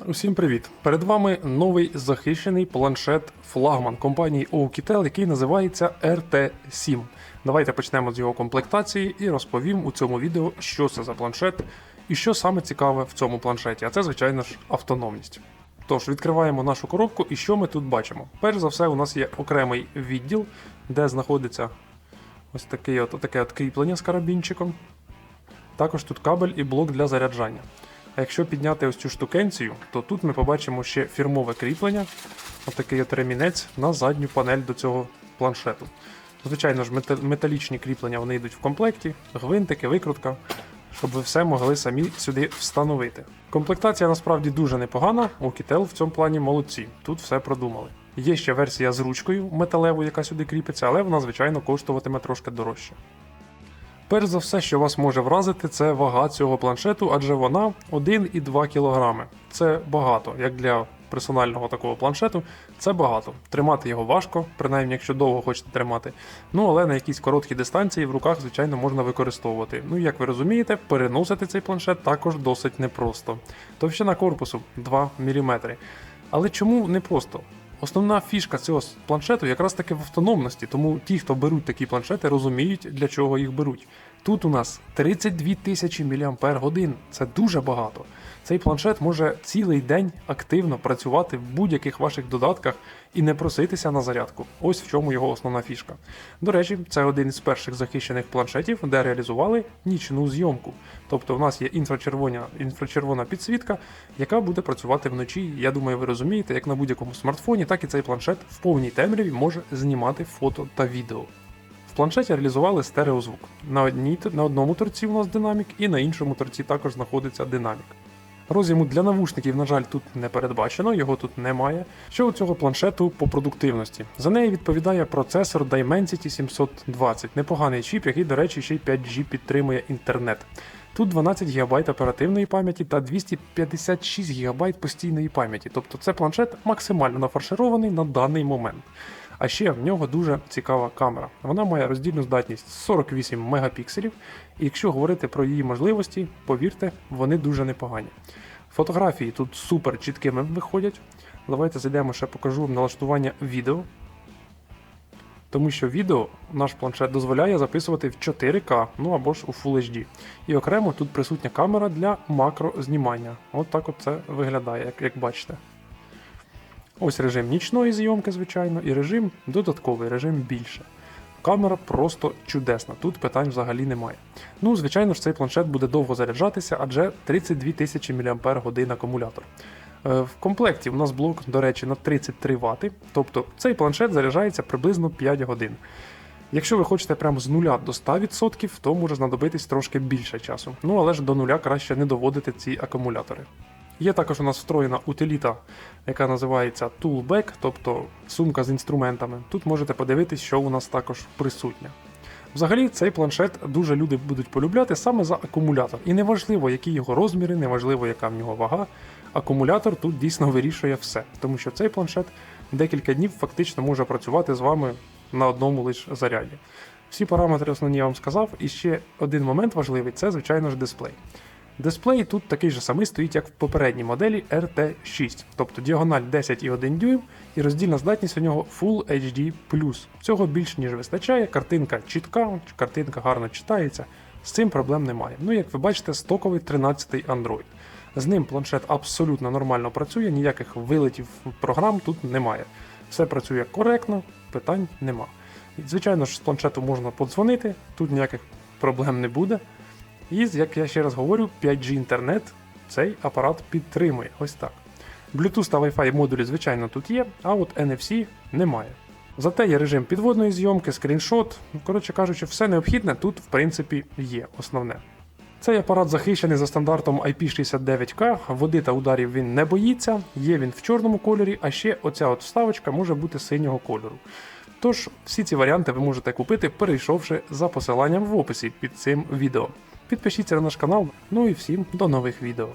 Усім привіт! Перед вами новий захищений планшет флагман компанії Oukitel, який називається RT7. Давайте почнемо з його комплектації і розповім у цьому відео, що це за планшет і що саме цікаве в цьому планшеті. А це, звичайно ж, автономність. Тож, відкриваємо нашу коробку і що ми тут бачимо? Перш за все, у нас є окремий відділ, де знаходиться ось такий от, таке от кріплення з карабінчиком. Також тут кабель і блок для заряджання. А якщо підняти ось цю штукенцію, то тут ми побачимо ще фірмове кріплення, отакий от ремінець на задню панель до цього планшету. Звичайно ж, металічні кріплення вони йдуть в комплекті, гвинтики, викрутка, щоб ви все могли самі сюди встановити. Комплектація насправді дуже непогана, у Kitel в цьому плані молодці, тут все продумали. Є ще версія з ручкою металевою, яка сюди кріпиться, але вона, звичайно, коштуватиме трошки дорожче. Перш за все, що вас може вразити, це вага цього планшету, адже вона 1,2 кг. Це багато, як для персонального такого планшету, це багато. Тримати його важко, принаймні, якщо довго хочете тримати. Ну але на якійсь короткій дистанції в руках, звичайно, можна використовувати. Ну, як ви розумієте, переносити цей планшет також досить непросто. Товщина корпусу 2 мм. Але чому непросто? Основна фішка цього планшету якраз таки в автономності, тому ті, хто беруть такі планшети, розуміють, для чого їх беруть. Тут у нас 32 тисячі мАч, це дуже багато. Цей планшет може цілий день активно працювати в будь-яких ваших додатках і не проситися на зарядку. Ось в чому його основна фішка. До речі, це один із перших захищених планшетів, де реалізували нічну зйомку. Тобто, у нас є інфрачервона, інфрачервона підсвітка, яка буде працювати вночі. Я думаю, ви розумієте, як на будь-якому смартфоні, так і цей планшет в повній темряві може знімати фото та відео. Планшеті реалізували стереозвук. На, одній, на одному торці у нас динамік, і на іншому торці також знаходиться динамік. Роз'єму для навушників, на жаль, тут не передбачено, його тут немає. Що у цього планшету по продуктивності? За неї відповідає процесор Dimensity 720, непоганий чіп, який, до речі, ще й 5G підтримує інтернет. Тут 12 ГБ оперативної пам'яті та 256 ГБ постійної пам'яті. Тобто це планшет максимально нафарширований на даний момент. А ще в нього дуже цікава камера. Вона має роздільну здатність 48 мегапікселів, і якщо говорити про її можливості, повірте, вони дуже непогані. Фотографії тут супер чіткими виходять. Давайте зайдемо ще покажу налаштування відео. Тому що відео наш планшет дозволяє записувати в 4К, ну або ж у Full HD. І окремо тут присутня камера для макрознімання. От так от це виглядає, як, як бачите. Ось режим нічної зйомки, звичайно, і режим додатковий, режим більше. Камера просто чудесна, тут питань взагалі немає. Ну, звичайно ж, цей планшет буде довго заряджатися, адже 32 тисячі мАч акумулятор. Е, В комплекті у нас блок, до речі, на 33 Вт, тобто цей планшет заряджається приблизно 5 годин. Якщо ви хочете прямо з нуля до 100%, то може знадобитись трошки більше часу. Ну але ж до нуля краще не доводити ці акумулятори. Є також у нас встроєна утиліта, яка називається Toolbag, тобто сумка з інструментами. Тут можете подивитись, що у нас також присутнє. Взагалі, цей планшет дуже люди будуть полюбляти саме за акумулятор. І неважливо, які його розміри, неважливо, яка в нього вага. Акумулятор тут дійсно вирішує все, тому що цей планшет декілька днів фактично може працювати з вами на одному лише заряді. Всі параметри основні я вам сказав. І ще один момент важливий це, звичайно ж, дисплей. Дисплей тут такий же самий стоїть, як в попередній моделі RT6, тобто діагональ 10,1 дюйм і роздільна здатність у нього Full HD+. Цього більш ніж вистачає, картинка чітка, картинка гарно читається, з цим проблем немає. Ну, як ви бачите, стоковий 13-й Android. З ним планшет абсолютно нормально працює, ніяких вилетів програм тут немає. Все працює коректно, питань нема. І, звичайно ж, з планшету можна подзвонити, тут ніяких проблем не буде. І, як я ще раз говорю, 5G інтернет цей апарат підтримує. Ось так. Bluetooth та Wi-Fi модулі, звичайно, тут є, а от NFC немає. Зате є режим підводної зйомки, скріншот. Ну, Коротше кажучи, все необхідне тут, в принципі, є основне. Цей апарат захищений за стандартом IP69K, води та ударів він не боїться, є він в чорному кольорі, а ще оця от вставочка може бути синього кольору. Тож, всі ці варіанти ви можете купити, перейшовши за посиланням в описі під цим відео. Підпишіться на наш канал, ну і всім до нових відео.